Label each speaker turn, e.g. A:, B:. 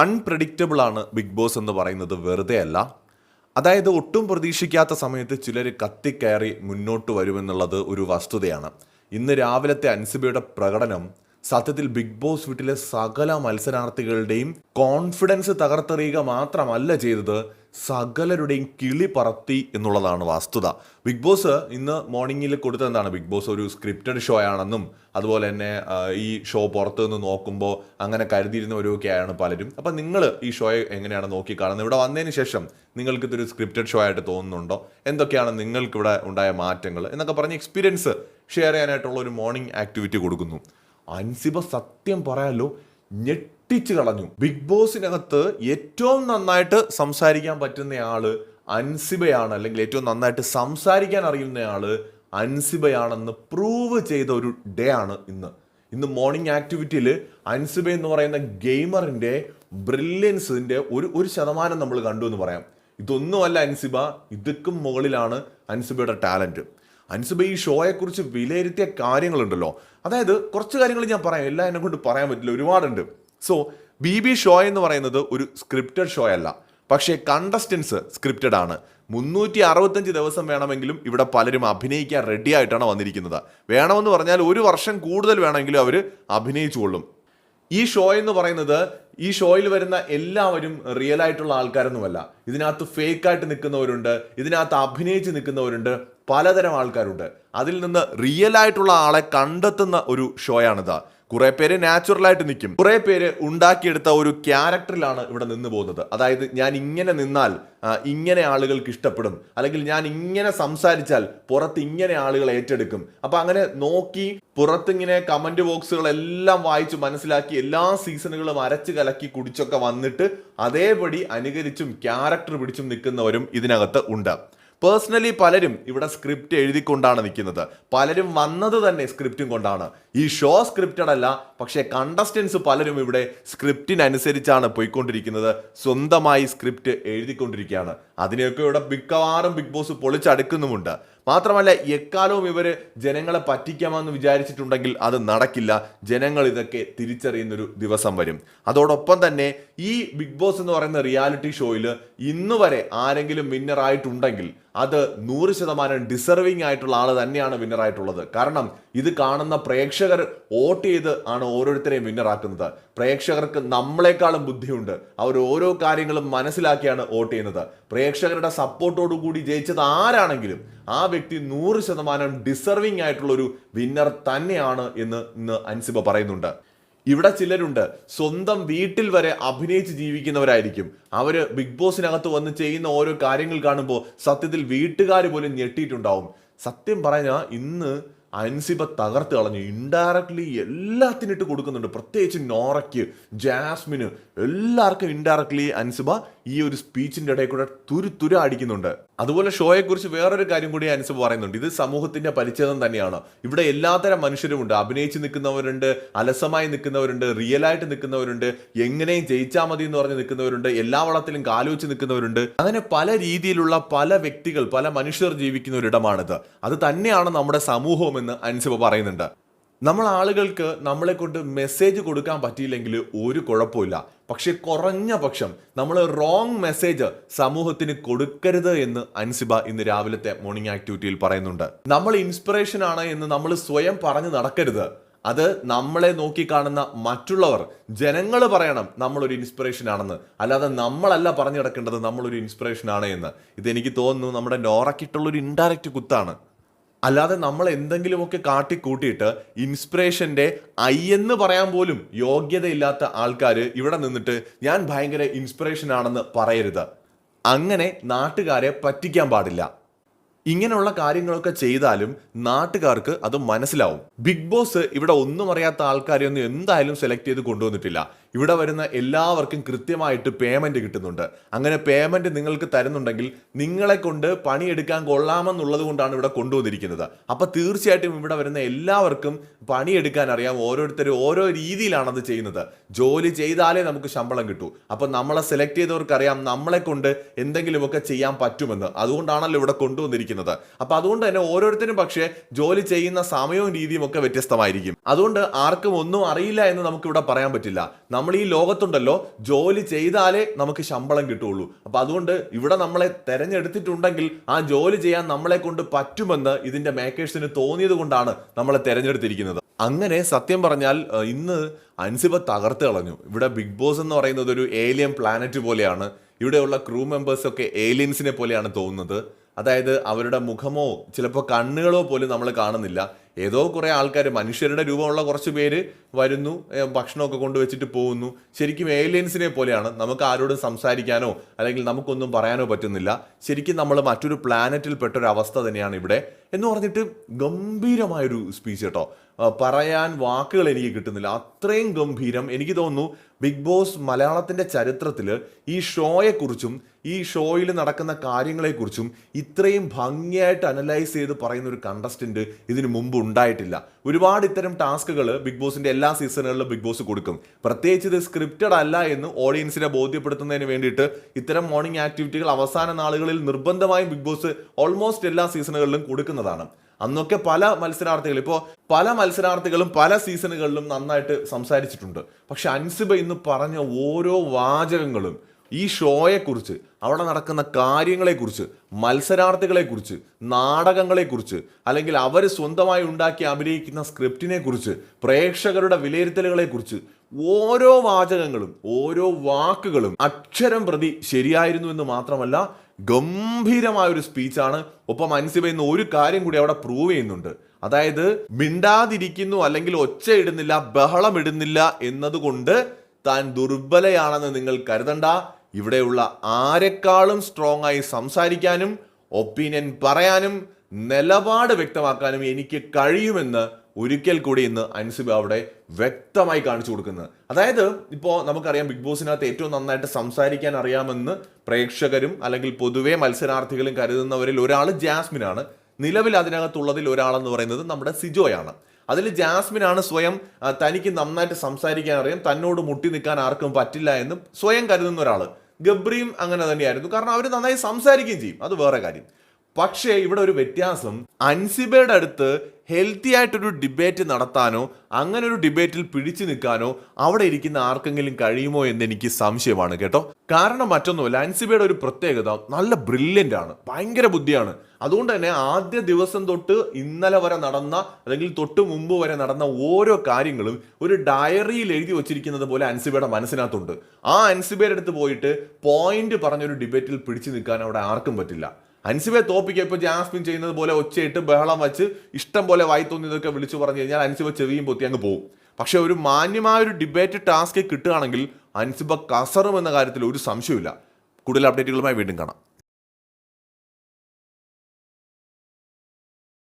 A: Unpredictable ആണ് big boss എന്ന് പറയുന്നത് വെറുതെ അല്ല. അതായത് ഒട്ടും പ്രതീക്ഷിക്കാത്ത സമയത്ത് ചിലർ കത്തിക്കയറി മുന്നോട്ട് വരുമെന്നുള്ളത് ഒരു വസ്തുതയാണ്. ഇന്ന് രാവിലത്തെ അൻസിബയുടെ പ്രകടനം സത്യത്തിൽ ബിഗ് ബോസ് വീട്ടിലെ സകല മത്സരാർത്ഥികളുടെയും കോൺഫിഡൻസ് തകർത്തെറിയുക മാത്രമല്ല ചെയ്തത്. സകലരുടെയും കിളി പറത്തി എന്നുള്ളതാണ് വസ്തുത. ബിഗ് ബോസ് ഇന്ന് മോർണിംഗിൽ കൊടുത്തതെന്താണ്? ബിഗ് ബോസ് ഒരു സ്ക്രിപ്റ്റഡ് ഷോ ആണെന്നും അതുപോലെ തന്നെ ഈ ഷോ പുറത്തു നിന്ന് നോക്കുമ്പോൾ അങ്ങനെ കരുതിയിരുന്നവരൊക്കെയാണ് പലരും. അപ്പം നിങ്ങൾ ഈ ഷോയെ എങ്ങനെയാണ് നോക്കി കാണുന്നത്? ഇവിടെ വന്നതിന് ശേഷം നിങ്ങൾക്ക് ഇതൊരു സ്ക്രിപ്റ്റഡ് ഷോ ആയിട്ട് തോന്നുന്നുണ്ടോ? എന്തൊക്കെയാണ് നിങ്ങൾക്കിവിടെ ഉണ്ടായ മാറ്റങ്ങൾ? എന്നൊക്കെ പറഞ്ഞ് എക്സ്പീരിയൻസ് ഷെയർ ചെയ്യാനായിട്ടുള്ള ഒരു മോർണിംഗ് ആക്ടിവിറ്റി കൊടുക്കുന്നു. അൻസിബ സത്യം പറയാലോ ഞെട്ടിച്ച് കളഞ്ഞു. ബിഗ് ബോസിനകത്ത് ഏറ്റവും നന്നായിട്ട് സംസാരിക്കാൻ പറ്റുന്ന ആൾ അൻസിബയാണ് അല്ലെങ്കിൽ ഏറ്റവും നന്നായിട്ട് സംസാരിക്കാൻ അറിയുന്ന ആൾ അൻസിബയാണെന്ന് പ്രൂവ് ചെയ്ത ഒരു ഡേ ആണ് ഇന്ന്. ഇന്ന് മോർണിംഗ് ആക്ടിവിറ്റിയിൽ അൻസിബ എന്ന് പറയുന്ന ഗെയിമറിന്റെ ബ്രില്യൻസിന്റെ ഒരു ഒരു ശതമാനം നമ്മൾ കണ്ടു എന്ന് പറയാം. ഇതൊന്നുമല്ല അൻസിബ ഇതൊക്കും മുകളിലാണ് അൻസിബയുടെ ടാലന്റ് അൻസിബ ഈ ഷോയെക്കുറിച്ച് വിലയിരുത്തിയ കാര്യങ്ങളുണ്ടല്ലോ. അതായത് കുറച്ച് കാര്യങ്ങൾ ഞാൻ പറയാം എല്ലാം എന്നെ കൊണ്ട് പറയാൻ പറ്റില്ല ഒരുപാടുണ്ട്. സോ ബി ബി ഷോ എന്ന് പറയുന്നത് ഒരു സ്ക്രിപ്റ്റഡ് ഷോ അല്ല. പക്ഷേ കണ്ടസ്റ്റൻസ് സ്ക്രിപ്റ്റഡ് ആണ്. മുന്നൂറ്റി അറുപത്തഞ്ച് ദിവസം വേണമെങ്കിലും ഇവിടെ പലരും അഭിനയിക്കാൻ റെഡി ആയിട്ടാണ് വന്നിരിക്കുന്നത്. വേണമെന്ന് പറഞ്ഞാൽ ഒരു വർഷം കൂടുതൽ വേണമെങ്കിലും അവർ അഭിനയിച്ചുകൊള്ളും ഈ ഷോ എന്ന് പറയുന്നത് ഈ ഷോയിൽ വരുന്ന എല്ലാവരും റിയൽ ആയിട്ടുള്ള ആൾക്കാരൊന്നുമല്ല. ഇതിനകത്ത് ഫേക്കായിട്ട് നിൽക്കുന്നവരുണ്ട് ഇതിനകത്ത് അഭിനയിച്ച് നിൽക്കുന്നവരുണ്ട് പലതരം ആൾക്കാരുണ്ട്. അതിൽ നിന്ന് റിയൽ ആയിട്ടുള്ള ആളെ കണ്ടെത്തുന്ന ഒരു ഷോയാണിത് കുറെ പേര് നാച്ചുറൽ ആയിട്ട് നിൽക്കും. കുറെ പേര് ഉണ്ടാക്കിയെടുത്ത ഒരു ക്യാരക്ടറിലാണ് ഇവിടെ നിന്ന് പോകുന്നത്. അതായത് ഞാൻ ഇങ്ങനെ നിന്നാൽ ഇങ്ങനെ ആളുകൾക്ക് ഇഷ്ടപ്പെടും. അല്ലെങ്കിൽ ഞാൻ ഇങ്ങനെ സംസാരിച്ചാൽ പുറത്ത് ഇങ്ങനെ ആളുകൾ ഏറ്റെടുക്കും. അപ്പൊ അങ്ങനെ നോക്കി പുറത്തിങ്ങനെ കമന്റ് ബോക്സുകളെല്ലാം വായിച്ച് മനസ്സിലാക്കി എല്ലാ സീസണുകളും അരച്ച് കലക്കി കുടിച്ചൊക്കെ വന്നിട്ട് അതേപടി അനുകരിച്ചും ക്യാരക്ടർ പിടിച്ചും നിൽക്കുന്നവരും ഇതിനകത്ത് ഉണ്ട്. പേഴ്സണലി പലരും ഇവിടെ സ്ക്രിപ്റ്റ് എഴുതിക്കൊണ്ടാണ് നിൽക്കുന്നത്. പലരും വന്നത് തന്നെ സ്ക്രിപ്റ്റും കൊണ്ടാണ്. ഈ ഷോ സ്ക്രിപ്റ്റഡ് അല്ല പക്ഷേ കണ്ടസ്റ്റൻസ് പലരും ഇവിടെ സ്ക്രിപ്റ്റിനനുസരിച്ചാണ് പോയിക്കൊണ്ടിരിക്കുന്നത്. സ്വന്തമായി സ്ക്രിപ്റ്റ് എഴുതിക്കൊണ്ടിരിക്കുകയാണ്. അതിനെയൊക്കെ ഇവിടെ മിക്കവാറും ബിഗ് ബോസ് പൊളിച്ചടുക്കുന്നുമുണ്ട്. മാത്രമല്ല എക്കാലവും ഇവർ ജനങ്ങളെ പറ്റിക്കാമെന്ന് വിചാരിച്ചിട്ടുണ്ടെങ്കിൽ അത് നടക്കില്ല. ജനങ്ങൾ ഇതൊക്കെ തിരിച്ചറിയുന്നൊരു ദിവസം വരും. അതോടൊപ്പം തന്നെ ഈ ബിഗ് ബോസ് എന്ന് പറയുന്ന റിയാലിറ്റി ഷോയിൽ ഇന്ന് വരെ ആരെങ്കിലും വിന്നർ ആയിട്ടുണ്ടെങ്കിൽ അത് നൂറ് ശതമാനം ഡിസർവിങ് ആയിട്ടുള്ള ആൾ തന്നെയാണ് വിന്നർ ആയിട്ടുള്ളത്. കാരണം ഇത് കാണുന്ന പ്രേക്ഷകർ വോട്ട് ചെയ്ത് ആണ് ഓരോരുത്തരെയും വിന്നർ ആക്കുന്നത്. പ്രേക്ഷകർക്ക് നമ്മളെക്കാളും ബുദ്ധിയുണ്ട്. അവർ ഓരോ കാര്യങ്ങളും മനസ്സിലാക്കിയാണ് വോട്ട് ചെയ്യുന്നത്. പ്രേക്ഷകരുടെ സപ്പോർട്ടോടു കൂടി ജയിച്ചത് ആരാണെങ്കിലും ആ വ്യക്തി നൂറ് ശതമാനം ഡിസർവിങ് ആയിട്ടുള്ള ഒരു വിന്നർ തന്നെയാണ് എന്ന് ഇന്ന് അൻസിബ പറയുന്നുണ്ട്. ഇവിടെ ചിലരുണ്ട് സ്വന്തം വീട്ടിൽ വരെ അഭിനയിച്ച് ജീവിക്കുന്നവരായിരിക്കും. അവർ ബിഗ് ബോസിനകത്ത് വന്ന് ചെയ്യുന്ന ഓരോ കാര്യങ്ങൾ കാണുമ്പോൾ സത്യത്തിൽ വീട്ടുകാർ പോലും ഞെട്ടിയിട്ടുണ്ടാവും. സത്യം പറഞ്ഞാൽ ഇന്ന് അൻസിബ തകർത്ത് കളഞ്ഞു. ഇൻഡയറക്ട്ലി എല്ലാത്തിനിട്ട് കൊടുക്കുന്നുണ്ട്. പ്രത്യേകിച്ച് നോറയ്ക്ക് ജാസ്മിന് എല്ലാവർക്കും ഇൻഡയറക്ട്ലി അൻസിബ ഈ ഒരു സ്പീച്ചിന്റെ ഇടയിൽ കൂടെ തുരു തുര അടിക്കുന്നുണ്ട്. അതുപോലെ ഷോയെ കുറിച്ച് വേറൊരു കാര്യം കൂടി അൻസിബ പറയുന്നുണ്ട്. ഇത് സമൂഹത്തിന്റെ പരിച്ഛേദം തന്നെയാണ്. ഇവിടെ എല്ലാത്തരം മനുഷ്യരുമുണ്ട്. അഭിനയിച്ച് നിൽക്കുന്നവരുണ്ട് അലസമായി നിൽക്കുന്നവരുണ്ട് റിയൽ ആയിട്ട് നിൽക്കുന്നവരുണ്ട് എങ്ങനെയും ജയിച്ചാൽ മതി എന്ന് പറഞ്ഞ് നിൽക്കുന്നവരുണ്ട് എല്ലാ വളത്തിലും കാലുവെച്ച് നിൽക്കുന്നവരുണ്ട്. അങ്ങനെ പല രീതിയിലുള്ള പല വ്യക്തികൾ പല മനുഷ്യർ ജീവിക്കുന്ന ഒരിടമാണിത്. അത് തന്നെയാണ് നമ്മുടെ സമൂഹമെന്ന് അൻസിബ പറയുന്നുണ്ട്. നമ്മൾ ആളുകൾക്ക് നമ്മളെ കൊണ്ട് മെസ്സേജ് കൊടുക്കാൻ പറ്റിയില്ലെങ്കിൽ ഒരു കുഴപ്പമില്ല. പക്ഷെ കുറഞ്ഞ പക്ഷം നമ്മൾ റോങ് മെസ്സേജ് സമൂഹത്തിന് കൊടുക്കരുത് എന്ന് അൻസിബ ഇന്ന് രാവിലത്തെ മോർണിംഗ് ആക്ടിവിറ്റിയിൽ പറയുന്നുണ്ട്. നമ്മൾ ഇൻസ്പിറേഷൻ ആണ് എന്ന് നമ്മൾ സ്വയം പറഞ്ഞു നടക്കരുത്. അത് നമ്മളെ നോക്കി കാണുന്ന മറ്റുള്ളവർ ജനങ്ങൾ പറയണം നമ്മളൊരു ഇൻസ്പിറേഷൻ ആണെന്ന്. അല്ലാതെ നമ്മളല്ല പറഞ്ഞു കിടക്കേണ്ടത് നമ്മളൊരു ഇൻസ്പിറേഷൻ ആണ് എന്ന്. ഇതെനിക്ക് തോന്നുന്നു നമ്മുടെ നോറക്കിട്ടുള്ള ഒരു ഇൻഡയറക്റ്റ് കുത്താണ്. അല്ലാതെ നമ്മൾ എന്തെങ്കിലുമൊക്കെ കാട്ടിക്കൂട്ടിയിട്ട് ഇൻസ്പിറേഷന്റെ ഐ എന്ന് പറയാൻ പോലും യോഗ്യതയില്ലാത്ത ആൾക്കാർ ഇവിടെ നിന്നിട്ട് ഞാൻ ഭയങ്കര ഇൻസ്പിറേഷൻ ആണെന്ന് പറയരുത്. അങ്ങനെ നാട്ടുകാരെ പറ്റിക്കാൻ പാടില്ല. ഇങ്ങനെയുള്ള കാര്യങ്ങളൊക്കെ ചെയ്താലും നാട്ടുകാർക്ക് അത് മനസ്സിലാവും. ബിഗ് ബോസ് ഇവിടെ ഒന്നും അറിയാത്ത ആൾക്കാരെയൊന്നും എന്തായാലും സെലക്ട് ചെയ്ത് കൊണ്ടുവന്നിട്ടില്ല. ഇവിടെ വരുന്ന എല്ലാവർക്കും കൃത്യമായിട്ട് പേയ്മെന്റ് കിട്ടുന്നുണ്ട്. അങ്ങനെ പേയ്മെന്റ് നിങ്ങൾക്ക് തരുന്നുണ്ടെങ്കിൽ നിങ്ങളെ കൊണ്ട് പണിയെടുക്കാൻ കൊള്ളാമെന്നുള്ളത് കൊണ്ടാണ് ഇവിടെ കൊണ്ടുവന്നിരിക്കുന്നത്. അപ്പോൾ തീർച്ചയായിട്ടും ഇവിടെ വരുന്ന എല്ലാവർക്കും പണിയെടുക്കാൻ അറിയാം. ഓരോരുത്തരും ഓരോ രീതിയിലാണ് അത് ചെയ്യുന്നത്. ജോലി ചെയ്താലേ നമുക്ക് ശമ്പളം കിട്ടൂ. അപ്പോൾ നമ്മളെ സെലക്ട് ചെയ്തവർക്കറിയാം നമ്മളെ കൊണ്ട് എന്തെങ്കിലുമൊക്കെ ചെയ്യാൻ പറ്റുമെന്ന്. അതുകൊണ്ടാണല്ലോ ഇവിടെ കൊണ്ടുവന്നിരിക്കുന്നത്. അപ്പോൾ അതുകൊണ്ട് തന്നെ ഓരോരുത്തരും പക്ഷേ ജോലി ചെയ്യുന്ന സമയവും രീതിയും ഒക്കെ വ്യത്യസ്തമായിരിക്കും. അതുകൊണ്ട് ആർക്കും ഒന്നും അറിയില്ല എന്ന് നമുക്കിവിടെ പറയാൻ പറ്റില്ല. നമ്മൾ ഈ ലോകത്തുണ്ടല്ലോ ജോലി ചെയ്താലേ നമുക്ക് ശമ്പളം കിട്ടുള്ളൂ അപ്പൊ അതുകൊണ്ട് ഇവിടെ നമ്മളെ തെരഞ്ഞെടുത്തിട്ടുണ്ടെങ്കിൽ ആ ജോലി ചെയ്യാൻ നമ്മളെ കൊണ്ട് പറ്റുമെന്ന് ഇതിന്റെ മേക്കേഴ്സിന് തോന്നിയത് കൊണ്ടാണ് നമ്മളെ തെരഞ്ഞെടുത്തിരിക്കുന്നത്. അങ്ങനെ സത്യം പറഞ്ഞാൽ ഇന്ന് അൻസിബ തകർത്ത് കളഞ്ഞു. ഇവിടെ ബിഗ് ബോസ് എന്ന് പറയുന്നത് ഒരു ഏലിയൻ പ്ലാനറ്റ് പോലെയാണ്. ഇവിടെയുള്ള ക്രൂ മെമ്പേഴ്സൊക്കെ ഏലിയൻസിനെ പോലെയാണ് തോന്നുന്നത്. അതായത് അവരുടെ മുഖമോ ചിലപ്പോൾ കണ്ണുകളോ പോലും നമ്മൾ കാണുന്നില്ല. ഏതോ കുറേ ആൾക്കാർ മനുഷ്യരുടെ രൂപമുള്ള കുറച്ച് പേര് വരുന്നു ഭക്ഷണമൊക്കെ കൊണ്ടുവച്ചിട്ട് പോകുന്നു. ശരിക്കും ഏലിയൻസിനെ പോലെയാണ്. നമുക്ക് ആരോടും സംസാരിക്കാനോ അല്ലെങ്കിൽ നമുക്കൊന്നും പറയാനോ പറ്റുന്നില്ല. ശരിക്കും നമ്മൾ മറ്റൊരു പ്ലാനറ്റിൽ പെട്ട ഒരു അവസ്ഥ തന്നെയാണ് ഇവിടെ. എന്ന് പറഞ്ഞിട്ട് ഗംഭീരമായൊരു സ്പീച്ച് കേട്ടോ. പറയാൻ വാക്കുകൾ എനിക്ക് കിട്ടുന്നില്ല. അത്രയും ഗംഭീരം. എനിക്ക് തോന്നുന്നു ബിഗ് ബോസ് മലയാളത്തിന്റെ ചരിത്രത്തിൽ ഈ ഷോയെക്കുറിച്ചും ഈ ഷോയിൽ നടക്കുന്ന കാര്യങ്ങളെക്കുറിച്ചും ഇത്രയും ഭംഗിയായിട്ട് അനലൈസ് ചെയ്ത് പറയുന്ന ഒരു കണ്ടസ്റ്റന്റ് ഇതിനു മുമ്പ് ഉണ്ടായിട്ടില്ല. ഒരുപാട് ഇത്തരം ടാസ്കുകൾ ബിഗ് ബോസിന്റെ എല്ലാ സീസണുകളിലും ബിഗ് ബോസ് കൊടുക്കും. പ്രത്യേകിച്ച് ഇത് സ്ക്രിപ്റ്റഡ് അല്ല എന്ന് ഓഡിയൻസിനെ ബോധ്യപ്പെടുത്തുന്നതിന് വേണ്ടിയിട്ട് ഇത്തരം മോർണിംഗ് ആക്ടിവിറ്റികൾ അവസാന നാളുകളിൽ നിർബന്ധമായും ബിഗ് ബോസ് ഓൾമോസ്റ്റ് എല്ലാ സീസണുകളിലും കൊടുക്കുന്നതാണ്. അന്നൊക്കെ പല മത്സരാർത്ഥികൾ ഇപ്പോൾ പല മത്സരാർത്ഥികളും പല സീസണുകളിലും നന്നായിട്ട് സംസാരിച്ചിട്ടുണ്ട്. പക്ഷെ അൻസിബ ഇന്ന് പറഞ്ഞ ഓരോ വാചകങ്ങളും ഈ ഷോയെക്കുറിച്ച് അവിടെ നടക്കുന്ന കാര്യങ്ങളെക്കുറിച്ച് മത്സരാർത്ഥികളെക്കുറിച്ച് നാടകങ്ങളെക്കുറിച്ച് അല്ലെങ്കിൽ അവർ സ്വന്തമായി ഉണ്ടാക്കി അഭിനയിക്കുന്ന സ്ക്രിപ്റ്റിനെക്കുറിച്ച് പ്രേക്ഷകരുടെ വിലയിരുത്തലുകളെക്കുറിച്ച് ഓരോ വാചകങ്ങളും ഓരോ വാക്കുകളും അക്ഷരം പ്രതി ശരിയായിരുന്നു എന്ന് മാത്രമല്ല ഗംഭീരമായ ഒരു സ്പീച്ചാണ്. ഒപ്പം അൻസിബ ഇന്ന് ഒരു കാര്യം കൂടി അവിടെ പ്രൂവ് ചെയ്യുന്നുണ്ട്. അതായത് മിണ്ടാതിരിക്കുന്നു അല്ലെങ്കിൽ ഒച്ച ഇടുന്നില്ല ബഹളം ഇടുന്നില്ല എന്നതുകൊണ്ട് താൻ ദുർബലയാണെന്ന് നിങ്ങൾ കരുതണ്ട. ഇവിടെയുള്ള ആരെക്കാളും സ്ട്രോങ് ആയി സംസാരിക്കാനും ഒപ്പീനിയൻ പറയാനും നിലപാട് വ്യക്തമാക്കാനും എനിക്ക് കഴിയുമെന്ന് ഒരിക്കൽ കൂടി ഇന്ന് അൻസിബ അവിടെ വ്യക്തമായി കാണിച്ചു കൊടുക്കുന്നത് അതായത് ഇപ്പോൾ നമുക്കറിയാം ബിഗ് ബോസിനകത്ത് ഏറ്റവും നന്നായിട്ട് സംസാരിക്കാൻ അറിയാമെന്ന് പ്രേക്ഷകരും അല്ലെങ്കിൽ പൊതുവേ മത്സരാർത്ഥികളും കരുതുന്നവരിൽ ഒരാൾ ജാസ്മിനാണ് നിലവിൽ അതിനകത്തുള്ളതിൽ ഒരാളെന്ന് പറയുന്നത് നമ്മുടെ സിജോയാണ്. അതിൽ ജാസ്മിനാണ് സ്വയം തനിക്ക് നന്നായിട്ട് സംസാരിക്കാൻ അറിയാം തന്നോട് മുട്ടി നിൽക്കാൻ ആർക്കും പറ്റില്ല എന്ന് സ്വയം കരുതുന്ന ഒരാൾ ഗബ്രിയും അങ്ങനെ തന്നെയായിരുന്നു. കാരണം അവർ നന്നായി സംസാരിക്കുകയും ചെയ്യും. അത് വേറെ കാര്യം. പക്ഷേ ഇവിടെ ഒരു വ്യത്യാസം. അൻസിബയുടെ അടുത്ത് ഹെൽത്തി ആയിട്ടൊരു ഡിബേറ്റ് നടത്താനോ അങ്ങനെ ഒരു ഡിബേറ്റിൽ പിടിച്ചു നിൽക്കാനോ അവിടെ ഇരിക്കുന്ന ആർക്കെങ്കിലും കഴിയുമോ എന്ന് എനിക്ക് സംശയമാണ് കേട്ടോ. കാരണം മറ്റൊന്നുമല്ല അൻസിബയുടെ ഒരു പ്രത്യേകത നല്ല ബ്രില്യന്റ് ആണ് ഭയങ്കര ബുദ്ധിയാണ്. അതുകൊണ്ട് തന്നെ ആദ്യ ദിവസം തൊട്ട് ഇന്നലെ വരെ നടന്ന അല്ലെങ്കിൽ തൊട്ട് മുമ്പ് വരെ നടന്ന ഓരോ കാര്യങ്ങളും ഒരു ഡയറിയിൽ എഴുതി വച്ചിരിക്കുന്നത് പോലെ അൻസിബയുടെ മനസ്സിനകത്തുണ്ട്. ആ അൻസിബയുടെ അടുത്ത് പോയിട്ട് പോയിന്റ് പറഞ്ഞൊരു ഡിബേറ്റിൽ പിടിച്ചു നിൽക്കാൻ അവിടെ ആർക്കും പറ്റില്ല. അൻസിബയെ തോപ്പിക്കുക ഇപ്പോൾ ജാസ്മിൻ ചെയ്യുന്നത് പോലെ ഒച്ചയിട്ട് ബഹളം വെച്ച് ഇഷ്ടം പോലെ വായി തോന്നിയതൊക്കെ വിളിച്ചു പറഞ്ഞു കഴിഞ്ഞാൽ അൻസിബ ചെവിയും പൊത്തി അങ്ങ് പോകും പക്ഷേ ഒരു മാന്യമായ ഒരു ഡിബേറ്റ് ടാസ്ക് കിട്ടുകയാണെങ്കിൽ അൻസിബ കസറും എന്ന കാര്യത്തിൽ ഒരു സംശയമില്ല കൂടുതൽ അപ്ഡേറ്റുകളുമായി വീണ്ടും കാണാം.